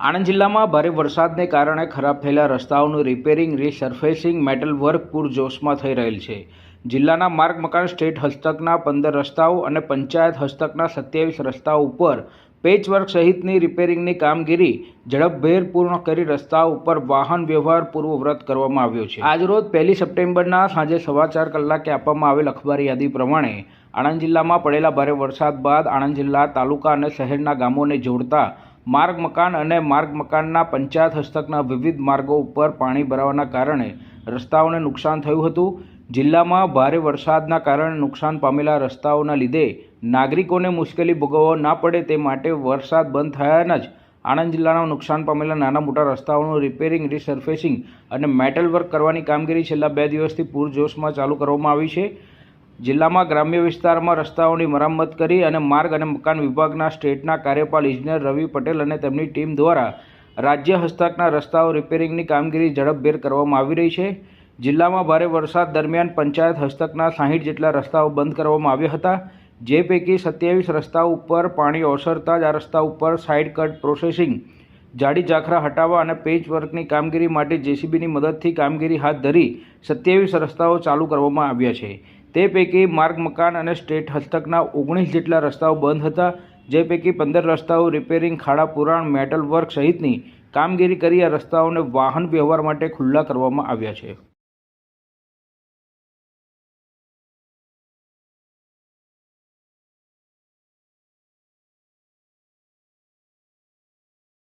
આણંદ જિલ્લામાં ભારે વરસાદને કારણે ખરાબ થયેલા રસ્તાઓનું રિપેરિંગ રીસર્ફેસિંગ મેટલ વર્ક પૂરજોશમાં થઈ રહેલ છે. જિલ્લાના માર્ગ મકાન, સ્ટેટ હસ્તકના પંદર રસ્તાઓ અને પંચાયત હસ્તકના સત્યાવીસ રસ્તાઓ ઉપર પેચવર્ક સહિતની રિપેરિંગની કામગીરી ઝડપભેર પૂર્ણ કરી રસ્તા ઉપર વાહન વ્યવહાર પૂર્વવ્રત કરવામાં આવ્યો છે. આજરોજ પહેલી સપ્ટેમ્બરના સાંજે સવા ચાર કલાકે આપવામાં આવેલ અખબારી યાદી પ્રમાણે આણંદ જિલ્લામાં પડેલા ભારે વરસાદ બાદ આણંદ જિલ્લા તાલુકા અને શહેરના ગામોને જોડતા માર્ગ મકાન અને માર્ગ મકાનના પંચાયત હસ્તકના વિવિધ માર્ગો ઉપર પાણી ભરાવાના કારણે રસ્તાઓને નુકસાન થયું હતું. જિલ્લામાં ભારે વરસાદના કારણે નુકસાન પામેલા રસ્તાઓના લીધે નાગરિકોને મુશ્કેલી ભોગવવા ના પડે તે માટે વરસાદ બંધ થયાના જ આણંદ જિલ્લાના નુકસાન પામેલા નાના મોટા રસ્તાઓનું રિપેરિંગ રિસર્ફેસિંગ અને મેટલ વર્ક કરવાની કામગીરી છેલ્લા બે દિવસથી પૂરજોશમાં ચાલુ કરવામાં આવી છે. જિલ્લામાં ગ્રામ્ય વિસ્તારમાં રસ્તાઓની મરામત કરી અને માર્ગ અને મકાન વિભાગના સ્ટેટના કાર્યપાલ ઇજનેર રવિ પટેલ અને તેમની ટીમ દ્વારા રાજ્ય હસ્તકના રસ્તાઓ રિપેરિંગની કામગીરી ઝડપભેર કરવામાં આવી રહી છે. જિલ્લામાં ભારે વરસાદ દરમિયાન પંચાયત હસ્તકના સાહીઠ જેટલા રસ્તાઓ બંધ કરવામાં આવ્યા હતા. જે પૈકી સત્યાવીસ રસ્તાઓ ઉપર પાણી ઓસરતા જ આ રસ્તા ઉપર સાઇડ કટ પ્રોસેસિંગ, જાડી ઝાખરા હટાવવા અને પેચ વર્કની કામગીરી માટે જેસીબીની મદદથી કામગીરી હાથ ધરી સત્યાવીસ રસ્તાઓ ચાલુ કરવામાં આવ્યા છે. તે પૈકી માર્ગ, મકાન અને સ્ટેટ હસ્તકના ઓગણીસ જેટલા રસ્તાઓ બંધ હતા, જે પૈકી પંદર રસ્તાઓ રિપેરિંગ ખાડા પુરાણ મેટલ વર્ક સહિતની કામગીરી કરી આ રસ્તાઓને વાહન વ્યવહાર માટે ખુલ્લા કરવામાં આવ્યા છે.